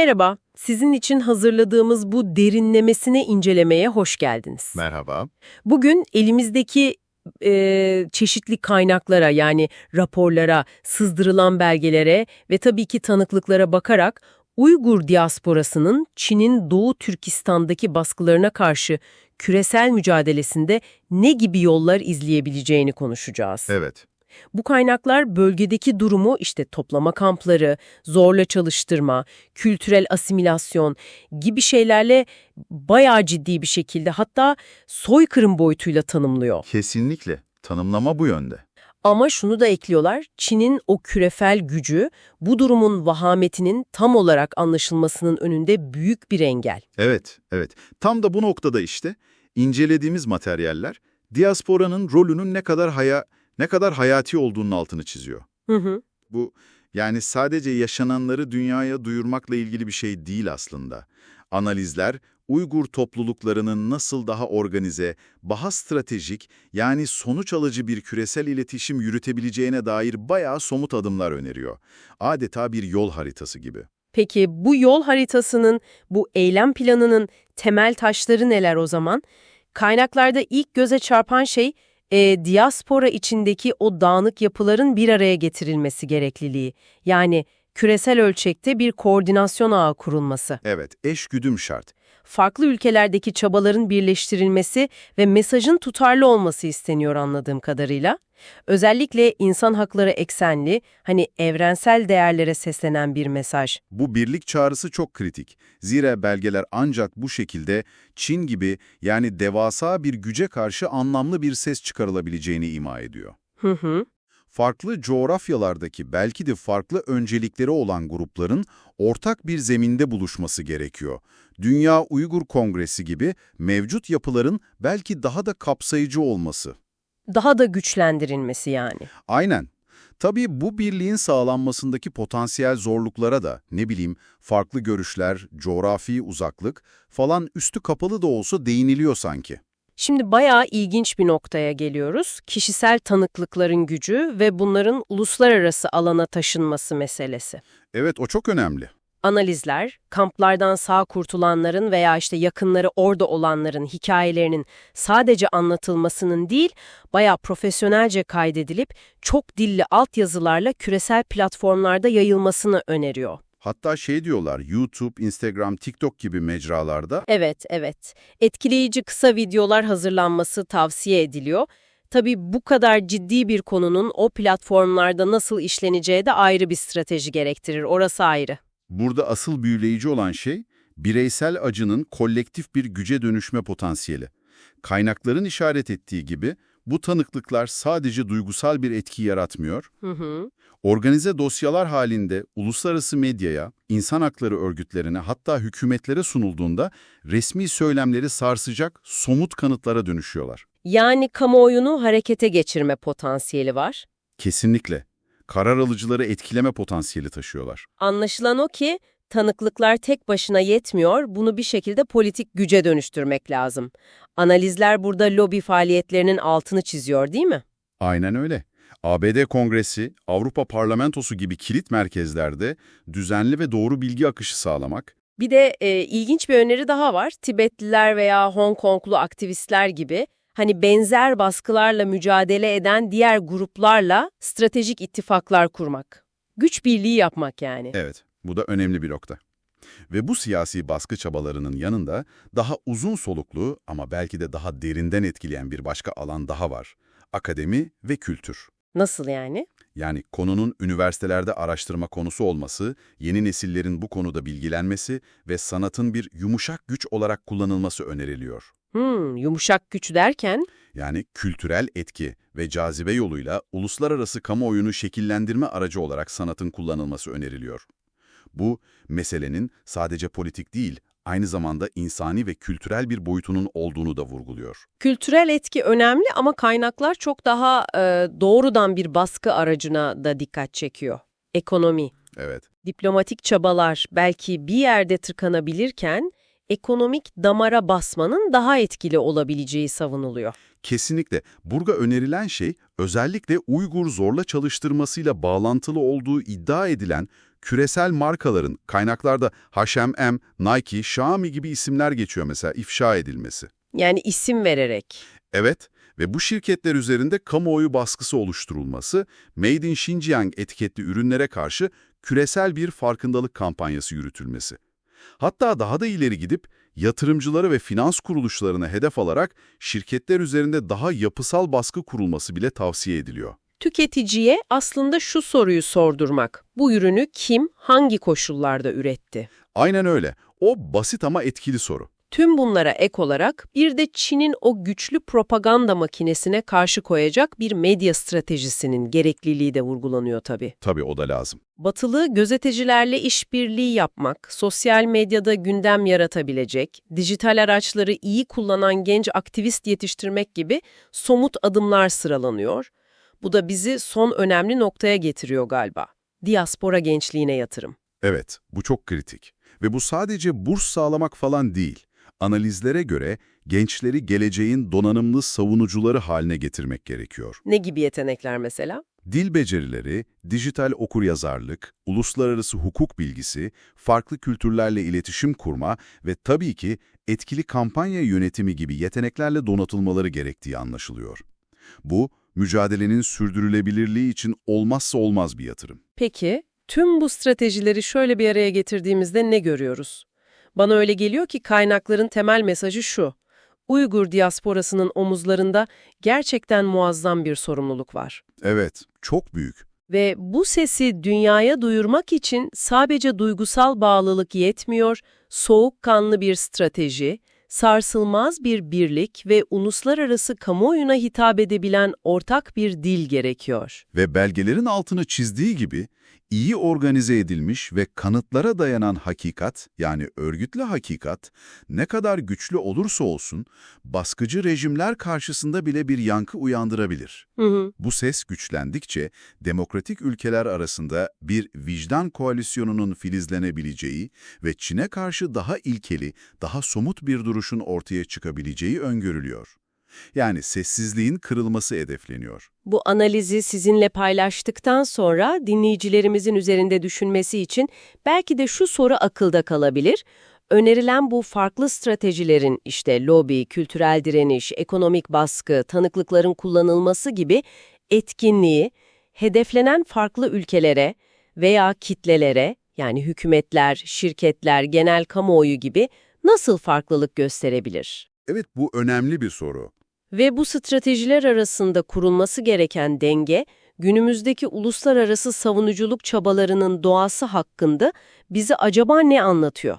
Merhaba, sizin için hazırladığımız bu derinlemesine incelemeye hoş geldiniz. Merhaba. Bugün elimizdeki e, çeşitli kaynaklara yani raporlara, sızdırılan belgelere ve tabii ki tanıklıklara bakarak Uygur diasporasının Çin'in Doğu Türkistan'daki baskılarına karşı küresel mücadelesinde ne gibi yollar izleyebileceğini konuşacağız. Evet. Bu kaynaklar bölgedeki durumu işte toplama kampları, zorla çalıştırma, kültürel asimilasyon gibi şeylerle bayağı ciddi bir şekilde hatta soykırım boyutuyla tanımlıyor. Kesinlikle. Tanımlama bu yönde. Ama şunu da ekliyorlar, Çin'in o kürefel gücü bu durumun vahametinin tam olarak anlaşılmasının önünde büyük bir engel. Evet, evet. Tam da bu noktada işte incelediğimiz materyaller diasporanın rolünün ne kadar haya ne kadar hayati olduğunun altını çiziyor. Hı hı. Bu yani sadece yaşananları dünyaya duyurmakla ilgili bir şey değil aslında. Analizler Uygur topluluklarının nasıl daha organize, daha stratejik yani sonuç alıcı bir küresel iletişim yürütebileceğine dair bayağı somut adımlar öneriyor. Adeta bir yol haritası gibi. Peki bu yol haritasının, bu eylem planının temel taşları neler o zaman? Kaynaklarda ilk göze çarpan şey, e, diaspora içindeki o dağınık yapıların bir araya getirilmesi gerekliliği. Yani küresel ölçekte bir koordinasyon ağı kurulması. Evet, eş güdüm şart. Farklı ülkelerdeki çabaların birleştirilmesi ve mesajın tutarlı olması isteniyor anladığım kadarıyla. Özellikle insan hakları eksenli, hani evrensel değerlere seslenen bir mesaj. Bu birlik çağrısı çok kritik. Zira belgeler ancak bu şekilde Çin gibi yani devasa bir güce karşı anlamlı bir ses çıkarılabileceğini ima ediyor. Hı hı. Farklı coğrafyalardaki belki de farklı öncelikleri olan grupların ortak bir zeminde buluşması gerekiyor. Dünya Uygur Kongresi gibi mevcut yapıların belki daha da kapsayıcı olması. Daha da güçlendirilmesi yani. Aynen. Tabii bu birliğin sağlanmasındaki potansiyel zorluklara da ne bileyim farklı görüşler, coğrafi uzaklık falan üstü kapalı da olsa değiniliyor sanki. Şimdi bayağı ilginç bir noktaya geliyoruz. Kişisel tanıklıkların gücü ve bunların uluslararası alana taşınması meselesi. Evet o çok önemli. Analizler, kamplardan sağ kurtulanların veya işte yakınları orada olanların hikayelerinin sadece anlatılmasının değil, bayağı profesyonelce kaydedilip çok dilli altyazılarla küresel platformlarda yayılmasını öneriyor. Hatta şey diyorlar YouTube, Instagram, TikTok gibi mecralarda Evet, evet. Etkileyici kısa videolar hazırlanması tavsiye ediliyor. Tabii bu kadar ciddi bir konunun o platformlarda nasıl işleneceği de ayrı bir strateji gerektirir. Orası ayrı. Burada asıl büyüleyici olan şey, bireysel acının kolektif bir güce dönüşme potansiyeli. Kaynakların işaret ettiği gibi, bu tanıklıklar sadece duygusal bir etki yaratmıyor, Hı hı. organize dosyalar halinde uluslararası medyaya, insan hakları örgütlerine hatta hükümetlere sunulduğunda resmi söylemleri sarsacak somut kanıtlara dönüşüyorlar. Yani kamuoyunu harekete geçirme potansiyeli var. Kesinlikle. Karar alıcıları etkileme potansiyeli taşıyorlar. Anlaşılan o ki tanıklıklar tek başına yetmiyor, bunu bir şekilde politik güce dönüştürmek lazım. Analizler burada lobi faaliyetlerinin altını çiziyor değil mi? Aynen öyle. ABD Kongresi, Avrupa Parlamentosu gibi kilit merkezlerde düzenli ve doğru bilgi akışı sağlamak, Bir de e, ilginç bir öneri daha var. Tibetliler veya Hong Konglu aktivistler gibi hani benzer baskılarla mücadele eden diğer gruplarla stratejik ittifaklar kurmak. Güç birliği yapmak yani. evet bu da önemli bir nokta. Ve bu siyasi baskı çabalarının yanında daha uzun soluklu ama belki de daha derinden etkileyen bir başka alan daha var. Akademi ve kültür. Nasıl yani? Yani konunun üniversitelerde araştırma konusu olması, yeni nesillerin bu konuda bilgilenmesi ve sanatın bir yumuşak güç olarak kullanılması öneriliyor. Hmm, yumuşak güç derken? Yani kültürel etki ve cazibe yoluyla uluslararası kamuoyunu şekillendirme aracı olarak sanatın kullanılması öneriliyor. Bu, meselenin sadece politik değil, aynı zamanda insani ve kültürel bir boyutunun olduğunu da vurguluyor. Kültürel etki önemli ama kaynaklar çok daha e, doğrudan bir baskı aracına da dikkat çekiyor. Ekonomi. Evet, Diplomatik çabalar belki bir yerde tıkanabilirken ekonomik damara basmanın daha etkili olabileceği savunuluyor. kesinlikle. Burada önerilen şey, özellikle Uygur zorla çalıştırmasıyla bağlantılı olduğu iddia edilen küresel markaların kaynaklarda H&M, Nike, Xiaomi gibi isimler geçiyor mesela ifşa edilmesi. Yani isim vererek. Evet ve bu şirketler üzerinde kamuoyu baskısı oluşturulması, Made in Xinjiang etiketli ürünlere karşı küresel bir farkındalık kampanyası yürütülmesi. Hatta daha da ileri gidip yatırımcıları ve finans kuruluşlarına hedef alarak şirketler üzerinde daha yapısal baskı kurulması bile tavsiye ediliyor. Tüketiciye aslında şu soruyu sordurmak. Bu ürünü kim, hangi koşullarda üretti? Aynen öyle. O basit ama etkili soru. Tüm bunlara ek olarak bir de Çin'in o güçlü propaganda makinesine karşı koyacak bir medya stratejisinin gerekliliği de vurgulanıyor tabii. Tabii o da lazım. Batılı gazetecilerle işbirliği yapmak, sosyal medyada gündem yaratabilecek, dijital araçları iyi kullanan genç aktivist yetiştirmek gibi somut adımlar sıralanıyor. Bu da bizi son önemli noktaya getiriyor galiba. Diaspora gençliğine yatırım. Evet, bu çok kritik. Ve bu sadece burs sağlamak falan değil. Analizlere göre gençleri geleceğin donanımlı savunucuları haline getirmek gerekiyor. Ne gibi yetenekler mesela? Dil becerileri, dijital okuryazarlık, uluslararası hukuk bilgisi, farklı kültürlerle iletişim kurma ve tabii ki etkili kampanya yönetimi gibi yeteneklerle donatılmaları gerektiği anlaşılıyor. Bu, mücadelenin sürdürülebilirliği için olmazsa olmaz bir yatırım. Peki, tüm bu stratejileri şöyle bir araya getirdiğimizde ne görüyoruz? Bana öyle geliyor ki kaynakların temel mesajı şu. Uygur diasporasının omuzlarında gerçekten muazzam bir sorumluluk var. Evet, çok büyük. Ve bu sesi dünyaya duyurmak için sadece duygusal bağlılık yetmiyor, soğukkanlı bir strateji, sarsılmaz bir birlik ve uluslararası kamuoyuna hitap edebilen ortak bir dil gerekiyor. Ve belgelerin altını çizdiği gibi iyi organize edilmiş ve kanıtlara dayanan hakikat, yani örgütlü hakikat, ne kadar güçlü olursa olsun baskıcı rejimler karşısında bile bir yankı uyandırabilir. Hı hı. Bu ses güçlendikçe demokratik ülkeler arasında bir vicdan koalisyonunun filizlenebileceği ve Çin'e karşı daha ilkeli, daha somut bir duruşun ortaya çıkabileceği öngörülüyor. Yani sessizliğin kırılması hedefleniyor. Bu analizi sizinle paylaştıktan sonra dinleyicilerimizin üzerinde düşünmesi için belki de şu soru akılda kalabilir. Önerilen bu farklı stratejilerin işte lobi, kültürel direniş, ekonomik baskı, tanıklıkların kullanılması gibi etkinliği hedeflenen farklı ülkelere veya kitlelere yani hükümetler, şirketler, genel kamuoyu gibi nasıl farklılık gösterebilir? Evet bu önemli bir soru. Ve bu stratejiler arasında kurulması gereken denge, günümüzdeki uluslararası savunuculuk çabalarının doğası hakkında bize acaba ne anlatıyor?